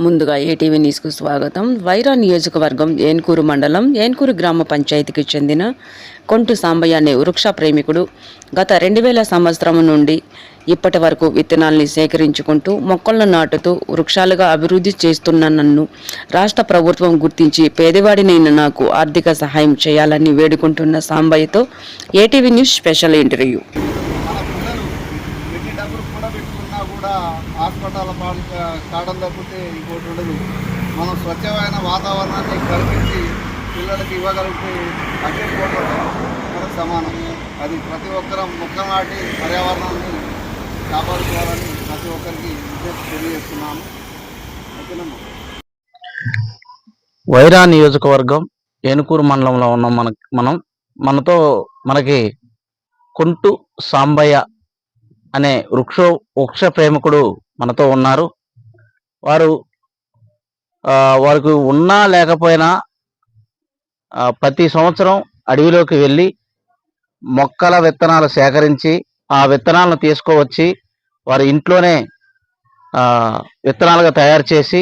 ముందుగా ఏటీవీ న్యూస్కు స్వాగతం. వైరా నియోజకవర్గం ఏన్కూరు మండలం ఏన్కూరు గ్రామ పంచాయతీకి చెందిన కొంటు సాంబయ్య అనే వృక్ష ప్రేమికుడు గత రెండు వేల సంవత్సరం నుండి ఇప్పటి వరకు విత్తనాల్ని సేకరించుకుంటూ మొక్కలను నాటుతూ వృక్షాలుగా అభివృద్ధి చేస్తున్న నన్ను రాష్ట్ర ప్రభుత్వం గుర్తించి పేదవాడినైన నాకు ఆర్థిక సహాయం చేయాలని వేడుకుంటున్న సాంబయ్యతో ఏటీవీ న్యూస్ స్పెషల్ ఇంటర్వ్యూ మన పిల్లలు ఎన్ని డబ్బులు కూడా పెట్టుకున్నా కూడా హాస్పిటల్ పాలు కాడం తప్పితే ఇంకోటి ఉండదు. మనం స్వచ్ఛమైన వాతావరణాన్ని కల్పించి పిల్లలకి ఇవ్వగలిగితే అదే కోట్లతో మనకు సమానం. అది ప్రతి ఒక్కరం మొక్క నాటి పర్యావరణాన్ని కాపాడుకోవాలని ప్రతి ఒక్కరికి విజ్ఞప్తి తెలియజేస్తున్నాము ఓకేనమ్మా. వైరా నియోజకవర్గం ఏనుకూరు మండలంలో ఉన్న మన మనం. మనతో మనకి కొంటు సాంబయ్య అనే వృక్ష వృక్ష ప్రేమికుడు మనతో ఉన్నారు. వారు వారికి ఉన్నా లేకపోయినా ప్రతి సంవత్సరం అడవిలోకి వెళ్ళి మొక్కల విత్తనాలు సేకరించి ఆ విత్తనాలను తీసుకువచ్చి వారి ఇంట్లోనే విత్తనాలుగా తయారు చేసి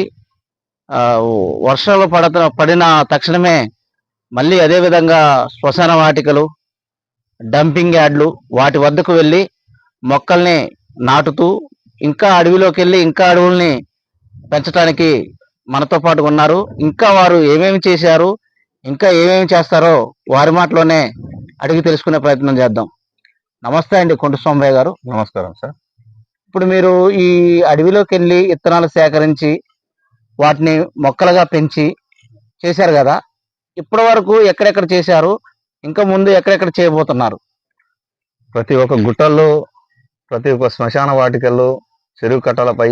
వర్షాలు పడత పడిన తక్షణమే మళ్ళీ అదే విధంగా శ్మశాన వాటికలు డంపింగ్ యార్డ్లు వాటి వద్దకు వెళ్ళి మొక్కల్ని నాటుతూ ఇంకా అడవిలోకి వెళ్ళి ఇంకా అడవుల్ని పెంచడానికి మనతో పాటు ఉన్నారు. ఇంకా వారు ఏమేమి చేశారు ఇంకా ఏమేమి చేస్తారో వారి మాటలోనే అడిగి తెలుసుకునే ప్రయత్నం చేద్దాం. నమస్తే అండి కొండ సోమయ్య గారు. నమస్కారం సార్. ఇప్పుడు మీరు ఈ అడవిలోకి వెళ్ళి విత్తనాలు సేకరించి వాటిని మొక్కలుగా పెంచి చేశారు కదా ఇప్పటి వరకు ఎక్కడెక్కడ చేశారు ఇంకా ముందు ఎక్కడెక్కడ చేయబోతున్నారు? ప్రతి ఒక్క గుట్టల్లో ప్రతి ఒక్క శ్మశాన వాటికల్లో చెరువు కట్టలపై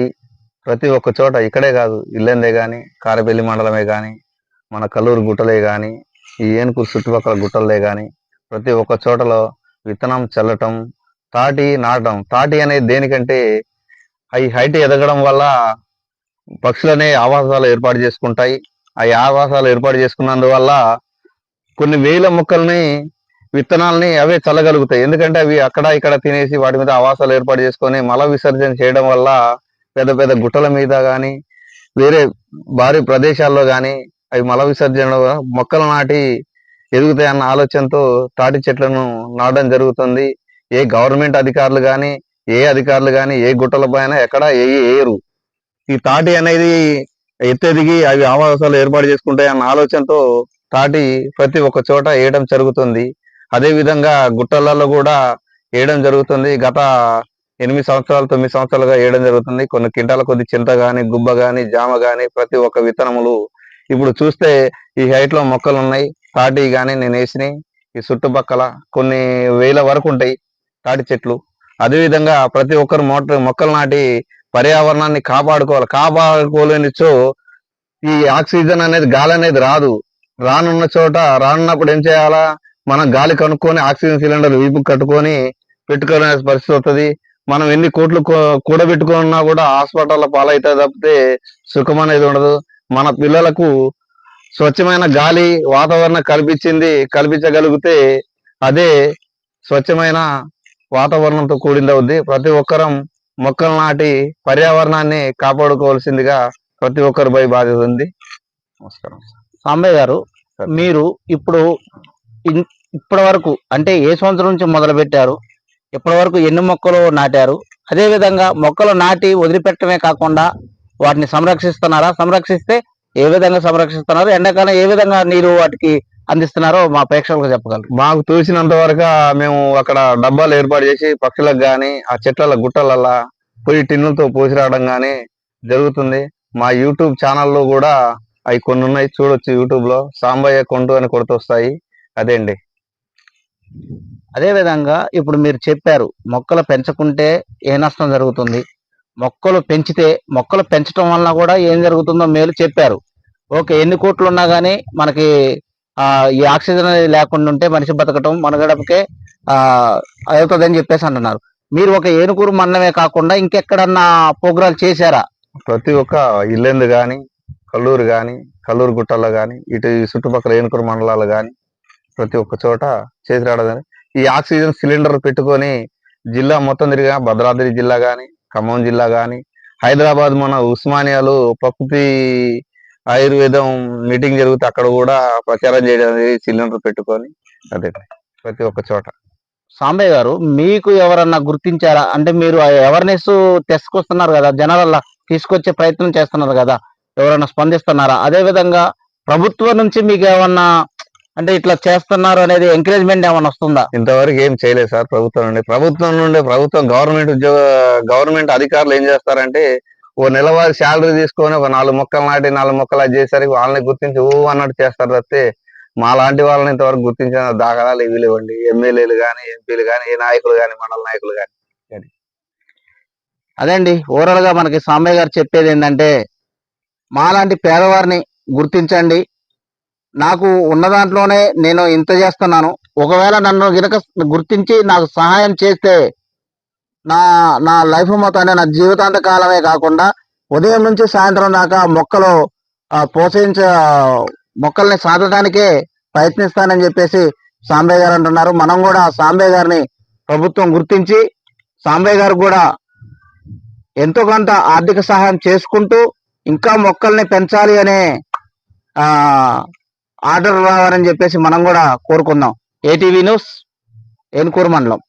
ప్రతి ఒక్క చోట ఇక్కడే కాదు ఇల్లెందే కానీ కారపల్లి మండలమే కానీ మన కల్లూరు గుట్టలే కానీ ఈ ఏనుకూరు చుట్టుపక్కల గుట్టలే కానీ ప్రతి ఒక్క చోటలో విత్తనం చల్లటం తాటి నాటడం. తాటి అనేది దేనికంటే అవి హైట్ ఎదగడం వల్ల పక్షులనే ఆవాసాలు ఏర్పాటు చేసుకుంటాయి. ఆ ఆవాసాలు ఏర్పాటు చేసుకున్నందువల్ల కొన్ని వేల మొక్కల్ని విత్తనాలని అవే చల్లగలుగుతాయి. ఎందుకంటే అవి అక్కడ ఇక్కడ తినేసి వాటి మీద ఆవాసాలు ఏర్పాటు చేసుకొని మల విసర్జన చేయడం వల్ల పెద్ద పెద్ద గుట్టల మీద కానీ వేరే భారీ ప్రదేశాల్లో కానీ అవి మల విసర్జన మొక్కలు నాటి ఎదుగుతాయి అన్న ఆలోచనతో తాటి చెట్లను నాటడం జరుగుతుంది. ఏ గవర్నమెంట్ అధికారులు కానీ ఏ అధికారులు కానీ ఏ గుట్టల పైన ఎక్కడ ఏ ఏరు. ఈ తాటి అనేది ఎత్తెదిగి అవి ఆవాసాలు ఏర్పాటు చేసుకుంటాయి అన్న ఆలోచనతో తాటి ప్రతి ఒక్క చోట వేయడం జరుగుతుంది. అదే విధంగా గుట్టలలో కూడా వేయడం జరుగుతుంది. గత ఎనిమిది సంవత్సరాలు తొమ్మిది సంవత్సరాలుగా వేయడం జరుగుతుంది. కొన్ని కింటాల కొద్ది చింత గాని గుబ్బ గాని జామ గాని ప్రతి ఒక్క విత్తనములు ఇప్పుడు చూస్తే ఈ హైట్లో మొక్కలు ఉన్నాయి. తాటి గాని నేను వేసినాయి ఈ చుట్టుపక్కల కొన్ని వేల వరకు ఉంటాయి తాటి చెట్లు. అదే విధంగా ప్రతి ఒక్కరు మోటార్ మొక్కలు నాటి పర్యావరణాన్ని కాపాడుకోవాలి. కాపాడుకోలేనిచో ఈ ఆక్సిజన్ అనేది గాలి అనేది రాదు. రానున్న చోట రానున్నప్పుడు ఏం చేయాలా? మనం గాలి కనుక్కొని ఆక్సిజన్ సిలిండర్ వీపు కట్టుకొని పెట్టుకునే పరిస్థితి వస్తుంది. మనం ఎన్ని కోట్లు కూడబెట్టుకున్నా కూడా హాస్పిటల్ పాలైతే తప్పితే సుఖం అనేది ఉండదు. మన పిల్లలకు స్వచ్ఛమైన గాలి వాతావరణం కల్పించింది కల్పించగలిగితే అదే స్వచ్ఛమైన వాతావరణంతో కూడింది అవుద్ది. ప్రతి ఒక్కరం మొక్కలు నాటి పర్యావరణాన్ని కాపాడుకోవాల్సిందిగా ప్రతి ఒక్కరిపై బాధ్యత ఉంది. నమస్కారం. సాంబయ్య గారు మీరు ఇప్పుడు ఇప్పటి వరకు అంటే ఏ సంవత్సరం నుంచి మొదలు పెట్టారు ఇప్పటి వరకు ఎన్ని మొక్కలు నాటారు అదే విధంగా మొక్కలు నాటి వదిలిపెట్టడమే కాకుండా వాటిని సంరక్షిస్తున్నారా సంరక్షిస్తే ఏ విధంగా సంరక్షిస్తున్నారు ఎండాకాలం ఏ విధంగా నీరు వాటికి అందిస్తున్నారో మా ప్రేక్షకులకు చెప్పగలరు. మాకు తోచినంత వరకు మేము అక్కడ డబ్బాలు ఏర్పాటు చేసి పక్షులకు కానీ ఆ చెట్ల గుట్టలల్లా పోయి టిన్నులతో పోసి రావడం కానీ జరుగుతుంది. మా యూట్యూబ్ ఛానల్లో కూడా అవి కొన్ని ఉన్నాయి చూడొచ్చు యూట్యూబ్లో. సాంబయ్య కొండు అని కొడుతొస్తాయి. అదే అండి. అదే విధంగా ఇప్పుడు మీరు చెప్పారు మొక్కలు పెంచకుంటే ఏ నష్టం జరుగుతుంది? మొక్కలు పెంచితే మొక్కలు పెంచడం వలన కూడా ఏం జరుగుతుందో మేలు చెప్పారు. ఓకే ఎన్ని కోట్లు ఉన్నా కానీ మనకి ఈ ఆక్సిజన్ అనేది లేకుండా ఉంటే మనిషి బతకటం మనగడపకే అవుతుందని చెప్పేసి అంటున్నారు. మీరు ఒక ఏనుగురు మన్నమే కాకుండా ఇంకెక్కడన్నా ప్రోగ్రాలు చేశారా? ప్రతి ఒక్క ఇల్లెందు కానీ కల్లూరు కానీ కల్లూరు గుట్టల్లో కానీ ఇటు ఈ చుట్టుపక్కల ఏనుకూరు మండలాలు కానీ ప్రతి ఒక్క చోట చేసి రావడం ఈ ఆక్సిజన్ సిలిండర్ పెట్టుకొని జిల్లా మొత్తం తిరిగా భద్రాద్రి జిల్లా కానీ ఖమ్మం జిల్లా కానీ హైదరాబాద్ మన ఉస్మానియాలో ప్రకృతి ఆయుర్వేదం మీటింగ్ జరిగితే అక్కడ కూడా ప్రచారం చేయడం సిలిండర్ పెట్టుకొని అదే ప్రతి ఒక్క చోట. సాంబయ్య గారు మీకు ఎవరన్నా గుర్తించారా? అంటే మీరు అవేర్నెస్ తెసుకొస్తున్నారు కదా జనాలల్లా తీసుకొచ్చే ప్రయత్నం చేస్తున్నారు కదా ఎవరైనా స్పందిస్తున్నారా? అదే విధంగా ప్రభుత్వం నుంచి మీకు ఏమన్నా అంటే ఇట్లా చేస్తున్నారు అనేది ఎంకరేజ్మెంట్ ఏమన్నా వస్తుందా? ఇంతవరకు ఏం చేయలేదు సార్ ప్రభుత్వం నుండి. ప్రభుత్వం నుండి ప్రభుత్వం గవర్నమెంట్ ఉద్యోగ గవర్నమెంట్ అధికారులు ఏం చేస్తారంటే ఓ నెలవారి శాలరీ తీసుకొని ఒక నాలుగు మొక్కలు నాటి నాలుగు మొక్కలు అది చేసరికి వాళ్ళని గుర్తించి ఊ అన్నట్టు చేస్తారు తప్పితే మా లాంటి వాళ్ళని ఇంతవరకు గుర్తించిన దాఖలాలు ఇవి లేవండి. ఎమ్మెల్యేలు కానీ ఎంపీలు కానీ ఏ నాయకులు కానీ మండల నాయకులు కానీ అదే. అండి ఓవరాల్గా మనకి సాంబయ్య గారు చెప్పేది ఏంటంటే మాలాంటి పేదవారిని గుర్తించండి. నాకు ఉన్న దాంట్లోనే నేను ఇంత చేస్తున్నాను. ఒకవేళ నన్ను గినక గుర్తించి నాకు సహాయం చేస్తే నా నా లైఫ్ మొత్తాన్ని నా జీవితాంత కాలమే కాకుండా ఉదయం నుంచి సాయంత్రం దాకా మొక్కలు పోషించ మొక్కల్ని సాధడానికే ప్రయత్నిస్తానని చెప్పేసి సాంబయ్య గారు అంటున్నారు. మనం కూడా సాంబయ్య గారిని ప్రభుత్వం గుర్తించి సాంబయ్య గారు కూడా ఎంతో కొంత ఆర్థిక సహాయం చేసుకుంటూ ఇంకా మొక్కల్ని పెంచాలి అనే ఆర్డర్ రావాలని చెప్పేసి మనం కూడా కోరుకుందాం. ఏటీవీ న్యూస్ ఏనుకూరు మండలం.